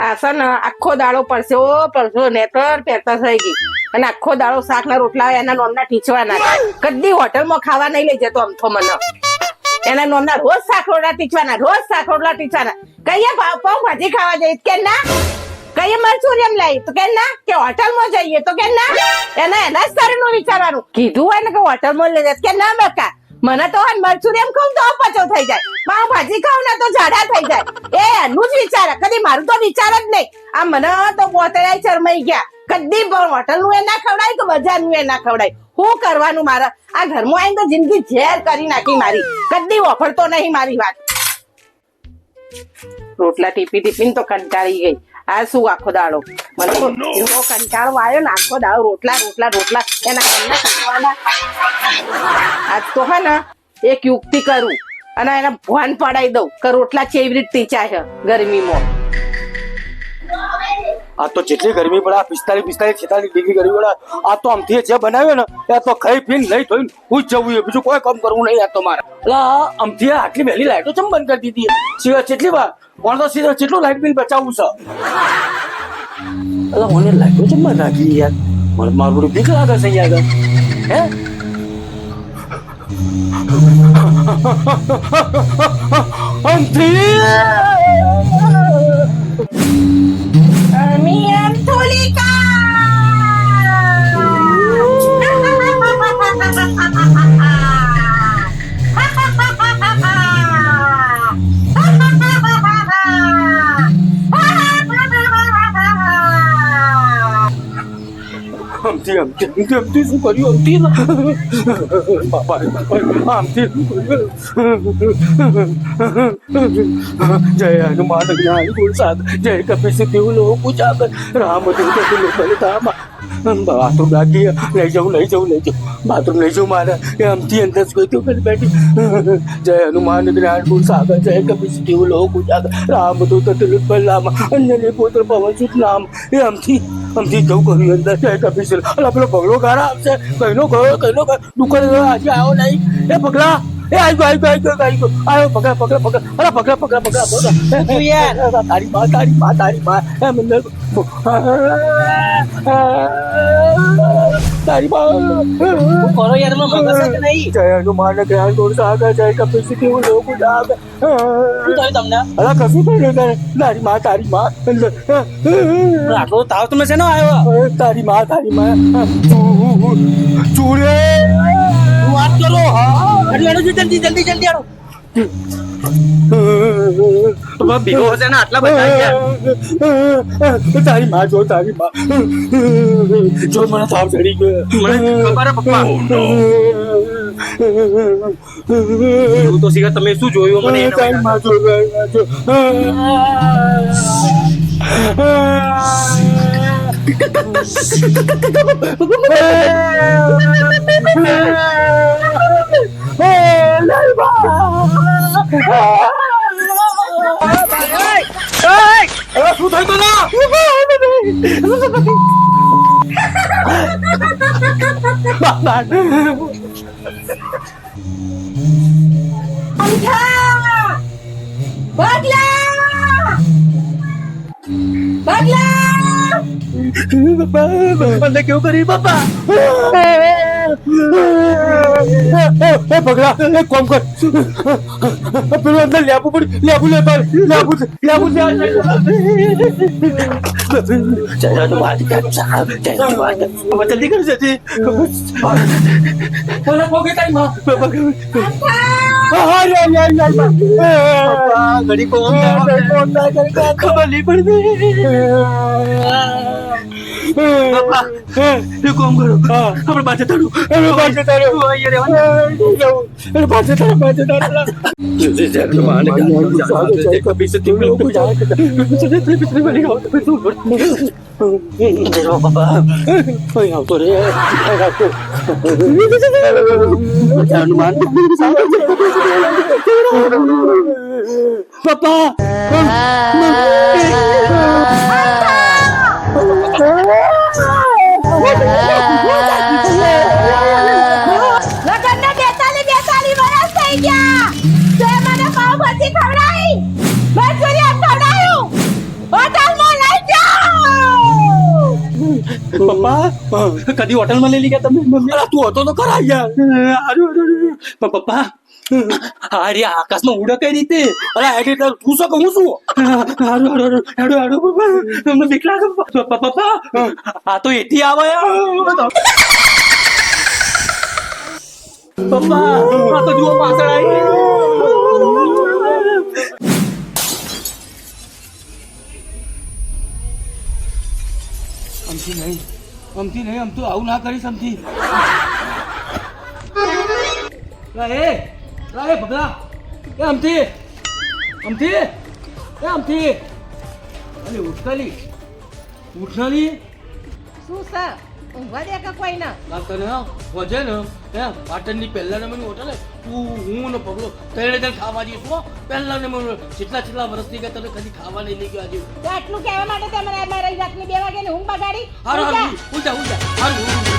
આ છે ને આખો દાડો ઓ પડશો નેતર પહેરતા થઈ ગઈ. અને આખો દાડો શાક ના રોટલા એના નોમના ટીચવાના કદી હોટલમાં ખાવા નહીં લઈ જતો તો મને. એના નોમના રોજ શાક રોટલા ટીચવાના રોજ શાક રોટલા ટીચવાના કહીએ પાઉં ભાજી ખાવા જઈએ કે ના? કહીએ મરચુરિયમ લઈ તો કે ના? કે હોટલમાં જઈએ તો કે ના? એના એના જ વિચારવાનું. કીધું હોય ને કે હોટલમાં લઈ જાય કે ના બકા મને તો હાલ મરચુરિયમ ખાઉં તો અપચો થઈ જાય. પાવ ભાજી ખાઉં ને તો જાડા થઈ જાય. એ, એનું જ વિચાર. કદી મારું તો વિચાર જ નહીં. આ મને તો પોતળાય શરમાઈ ગયા. કદી પણ હોટલનું એ ના ખવડાય કે બજારનું એ ના ખવડાય? શું કરવાનું મારા? આ ઘરમાં આવીને તો જિંદગી ઝેર કરી નાખી મારી. કદી વફરતો નહીં મારી વાત. રોટલા ટીપી ટીપીને તો કંટાળી ગઈ. આ શું આખો દાડો? મને તો એવો કંટાળો આવ્યો ને આખો દાડો રોટલા રોટલા રોટલા. એના ઘરના ખાવાના. આજ તો હે ને એક યુક્તિ કરું અને એને ભાન પડાઈ દઉં કે રોટલા કેવી રીતે ટીચા છે ગરમીમાં. આ તો જેટલી ગરમી પડે પિસ્તાલીસ પિસ્તાલીસ છેતાલીસ ડિગ્રી ગરમી પડે. આ તો આમથી જે બનાવ્યો ને એ તો ખાઈ પીને લઈ થઈને હું જ જવું છે બીજું કોઈ કામ કરવું નહીં આ તો મારે. આમથી આટલી વહેલી લાઈટો ચમ બંધ કરી દીધી? સિવાય કેટલી વાર પણ તો સીધા કેટલું લાઈટ બિલ બચાવવું છે. એટલે મને લાઈટો ચમ બંધ રાખી યાર? મને મારું બધું બીક લાગે છે યાર હે? આમથી આમથી આમથી આમથી આમથી શું કર્યું આમથી બાપા આમથી જય હનુમાન જ્ઞાન ગુણસાદ જય કપિ દેવ લોક ઉજાગર રામ દૂત તુલ ધામ બાથરૂમ લાગી લઈ જાઉં લઈ જાઉં લઈ જાઉં બાથરૂમ લઈ જાઉં મારે એ આમથી અંદર કોઈ તો કરી બેઠી જય હનુમાન જ્ઞાન ગુણ સાગર જય કપિ દેવ લોક ઉજાગર રામ દૂત તુલ બલરામ અંજની પુત્ર પવન સુત નામ એ આમથી આમથી જવું કર્યું અંદર જય કપિ અલા પેલો પગલો ગારા આપશે. કઈનો ગયો કઈનો ગયો. દુકાન આજે આવ્યો નહીં. એ પગલા એ આવી ગયો આવી ગયો આવી ગયો આવ્યો પકડા પકડા પકડા અરે પકડા પકડા પકડા પકડા. તારી માં તારી માં તારી માં એ મને તારી માં કરો યારમાં મગજ જ નહીં જય હનુમાન જ્ઞાન ગુણ સાગર જય કપિલ સિદ્ધિ લોક જાગ તમને અલા કશું થઈ ગયું તારી માં તારી માં આટલો તાવ તમે શેનો આવ્યો તારી માં તારી માં ચૂડે વાત કરો એટલે જલ્દી જલ્દી જલ્દી આડો ભીગો હશે ને આટલા બધા તારી માં જો તારી માં જો મને તાવ ચડી ગયો મને ખબર પપ્પા એવું તો શીખર તમે શું જોયું મને એના તારી માં જો તારી માં Bạn ơi! Ơi! Ơ, thú thấy tôi đó! Bạn, bạn! Anh Kha! Bác La! Bác La! Bác, bác, bác, bác, bác, bác, bác, bác, bác, bác, bác, bác, એ પગલા એ કોમ કર. પેલું અંદર લેબુ પડી લેબુ લે પર લેબુ લેબુ લે જય તો મારી જય તો મારી જલ્દી કરી જતી મને પોકે તારી માં? હા રે રે રે પપ્પા ઘડી કોમ કોમ ના કરી ખબર નહીં પડતી. પપ્પા એ કોમ કરો આપણે પાછે તારું આપણે પપ્પા પપ્પા? કદી હોટલમાં લઈ લઈ ગયા તમે મમ્મી તું હતો તો ખરા યાર. પપ્પા અરે આકાશમાં ઉડે કઈ રીતે? અરે હેડી તાર તું શું કહું શું? હારું હારું હારું હારું પપ્પા. તમને બીક લાગે પપ્પા પપ્પા આ તો એથી આવે પપ્પા આ તો જુઓ પાછળ આવી. અમથી નહીં, આમ તો આવું ના કરી સમથી એ એ ભગલા. એ અમથી અમથી એ અમથી અરે ઉઠતાલી ઉઠનાલી શું, સર? ઊંઘવા દે કે કોઈ ના? ના તને હા વજે ને હે પાટણની પહેલા નંબરની હોટલ હે તું હું ને પગલો ત્રણે જણ ખાવા જઈશું હો. પહેલા નંબર જેટલા જેટલા વર્ષથી ગયા તને કદી ખાવા નહીં લઈ ગયો આજે. આટલું કહેવા માટે તમારે મારી રાતની બે વાગે ઊંઘ બગાડી. હારું જા. હારું ઉજા હારું